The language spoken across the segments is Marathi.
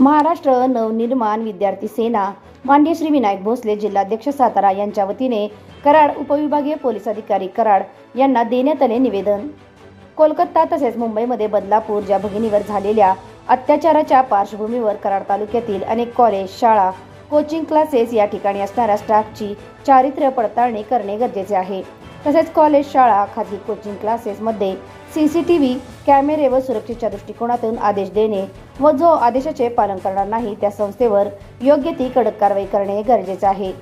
महाराष्ट्र नवनिर्माण विद्यार्थी सेना मान्य श्री विनायक भोसले जिल्हाध्यक्ष सातारा यांच्या वतीने कराड उपविभागीय पोलीस अधिकारी कराड यांना देण्यात आले निवेदन. कोलकाता तसेच मुंबईमध्ये बदलापूर ज्या भगिनीवर झालेल्या अत्याचाराच्या पार्श्वभूमीवर कराड तालुक्यातील अनेक कॉलेज शाळा कोचिंग क्लासेस या ठिकाणी असणाऱ्या स्टाफची चारित्र्य पडताळणी करणे गरजेचे आहे. तसेच कॉलेज शाळा खाजगी कोचिंग क्लासेसमध्ये सी सी टी व्ही कॅमेरे व सुरक्षेच्या दृष्टिकोनातून आदेश देणे व जो आदेशाचे पालन करणार नाही त्या संस्थेवर योग्य ती कडक कारवाई करणे गरजेचे आहे.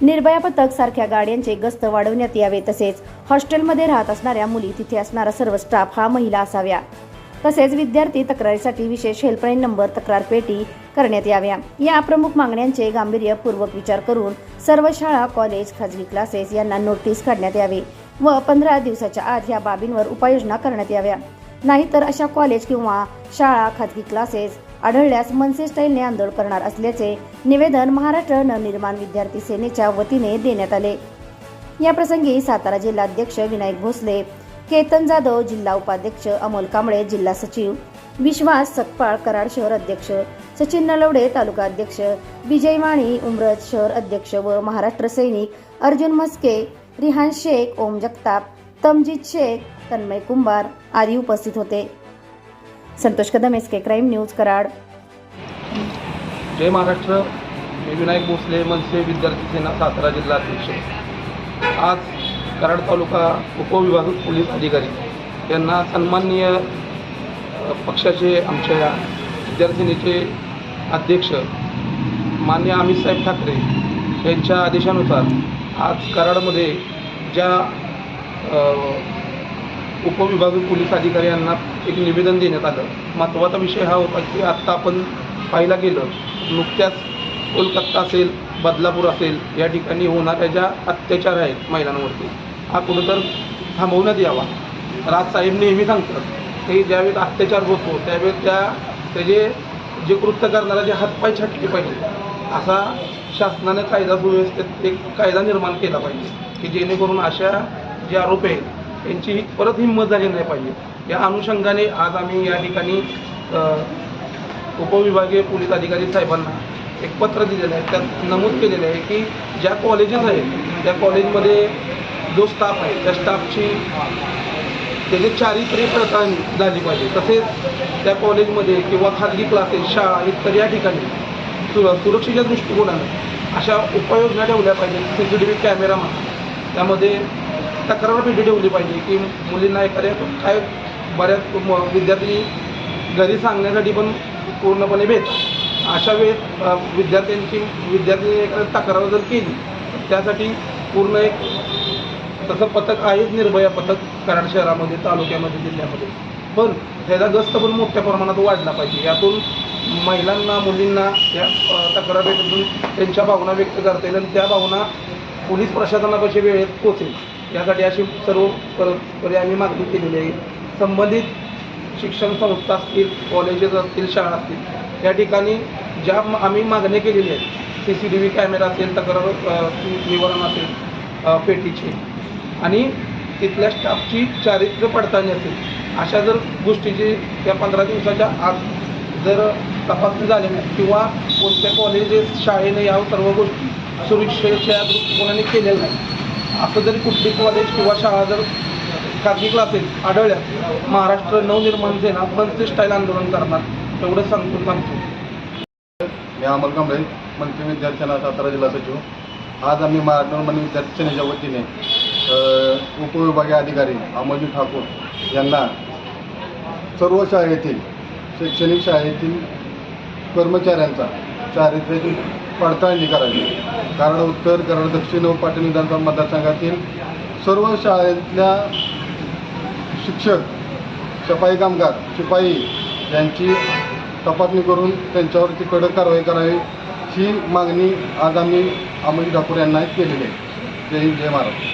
निर्भया पथक सारख्या गाड्यांचे गस्त वाढवण्यात यावे तसेच हॉस्टेलमध्ये राहत असणाऱ्या मुली तिथे असणारा सर्व स्टाफ हा महिला असाव्या. तसेच विद्यार्थी तक्रारीसाठी विशेष हेल्पलाईन नंबर तक्रार पेटी करण्यात याव्या. या प्रमुख मागण्यांचे गांभीर्यपूर्वक विचार करून सर्व शाळा कॉलेज खाजगी क्लासेस यांना नोटीस काढण्यात यावे. व पंधरा दिवसाच्या आत या बाबींवर उपाययोजना करण्यात याव्या. नाहीतर अशा कॉलेज किंवा शाळा खाजगी क्लासेस आढळल्यास मनसे स्टाईलने आंदोलन करणार असल्याचे निवेदन महाराष्ट्र नवनिर्माण विद्यार्थी सेनेच्या वतीने देण्यात आले. या प्रसंगी सातारा जिल्हाध्यक्ष विनायक भोसले केतन जाधव जिल्हा उपाध्यक्ष अमोल कांबळे जिल्हा सचिव विश्वास सकपाळ कराड शहर अध्यक्ष सचिन नलवडे तालुका अध्यक्ष विजय माणी उमरज शहर अध्यक्ष व महाराष्ट्र सैनिक अर्जुन म्हस्के रिहान शेख ओम जगताप तमजीत शेख तन्मय कुंभार आदी उपस्थित होते. Santosh Kadam S K crime news Karad. जय महाराष्ट्र. मी विनायक भोसले मनसे विद्यार्थी सेना सातारा जिल्हा अध्यक्ष. आज कराड तालुका उपविभाग पोलीस अधिकारी यांना सन्माननीय पक्षाचे आमच्या विद्यार्थिनीचे अध्यक्ष मान्य अमित साहेब ठाकरे यांच्या आदेशानुसार आज कराडमध्ये ज्या उपविभागीय पोलीस अधिकारी यांना एक निवेदन देण्यात आलं. महत्त्वाचा विषय हा होता की आत्ता आपण पाहायला गेलं नुकत्याच कोलकाता असेल बदलापूर असेल या ठिकाणी होणाऱ्या ज्या अत्याचार आहेत महिलांवरती हा कुठंतर थांबवण्यात यावा. राजसाहेब नेहमी सांगतात की ज्यावेळेस अत्याचार होतो त्यावेळेस त्या त्याचे जे कृत्य करणारा जे हातपाय छाटले पाहिजे असा शासनाने कायदा सुव्यवस्थेत एक कायदा निर्माण केला पाहिजे की जेणेकरून अशा जे आरोप आहेत त्यांची परत हिंमत झाली नाही पाहिजे. या अनुषंगाने आज आम्ही या ठिकाणी उपविभागीय पोलीस अधिकारी साहेबांना एक पत्र दिलेलं आहे. त्यात नमूद केलेलं आहे की ज्या कॉलेजेस आहेत त्या कॉलेजमध्ये जो स्टाफ आहे त्या स्टाफची त्याची चारित्र्य प्रकार झाली पाहिजे. तसेच त्या कॉलेजमध्ये किंवा खाजगी क्लासेस शाळा इतर या ठिकाणी सु सुरक्षेच्या दृष्टिकोनानं अशा उपाययोजना ठेवल्या पाहिजेत. C C T V camera म्हणा त्यामध्ये तक्रार पेटी ठेवली पाहिजे की मुलींना एखाद्या काय बऱ्याच विद्यार्थी घरी सांगण्यासाठी पण पूर्णपणे भेट अशा वेळेस विद्यार्थ्यांची विद्यार्थी एखाद्या तक्रार जर केली त्यासाठी पूर्ण एक तसं पथक आहेच निर्भया पथक कराड शहरामध्ये तालुक्यामध्ये जिल्ह्यामध्ये. पण ह्याचा गस्त पण मोठ्या प्रमाणात वाढला पाहिजे. यातून महिलांना मुलींना या तक्रारीतून त्यांच्या भावना व्यक्त करता येईल आणि त्या भावना पोलीस प्रशासनापाशी वेळेत पोचेल यासाठी अशी सर्व पर आम्ही मागणी केलेली आहे. संबंधित शिक्षण संस्था असतील कॉलेजेस असतील शाळा असतील या ठिकाणी ज्या आम्ही मागण्या केलेली आहेत C C T V camera असेल तक्रार निवारण असेल पेटीचे. आणि तिथल्या स्टाफची चारित्र्य पडताळणी असेल अशा जर गोष्टीची त्या पंधरा दिवसाच्या आत जर तपासणी झाली नाही किंवा कोणत्या कॉलेजेस शाळेने या सर्व गोष्टी सुरक्षेच्या दृष्टिकोनाने केलेल्या नाही असं जरी कुठली कॉलेज किंवा शाळा जर खाजगी क्लासेस आढळल्या महाराष्ट्र नवनिर्माण सेना मनसे स्टाईल आंदोलन करणार एवढं सांगतो सांगतो मी अमोल कांबळे मंत्री विद्यार्थ्यांना सातारा जिल्हा सचिव. आज आम्ही महाराष्ट्र मन विद्यार्थी सेनेच्या वतीने उपविभागीय अधिकारी अमोलजी ठाकूर यांना सर्व शाळेतील शैक्षणिक शाळेतील कर्मचाऱ्यांचा चारित्र्याची पडताळणी करावी. कारण उत्तर कारण दक्षिण व पाटील विधानसभा मतदारसंघातील सर्व शाळेतल्या शिक्षक सफाई कामगार शिपाई यांची तपासणी करून त्यांच्यावरती कडक कारवाई करावी ही मागणी आज आम्ही अमोल ठाकूर यांना केलेली आहे. जय हिंद जय महाराज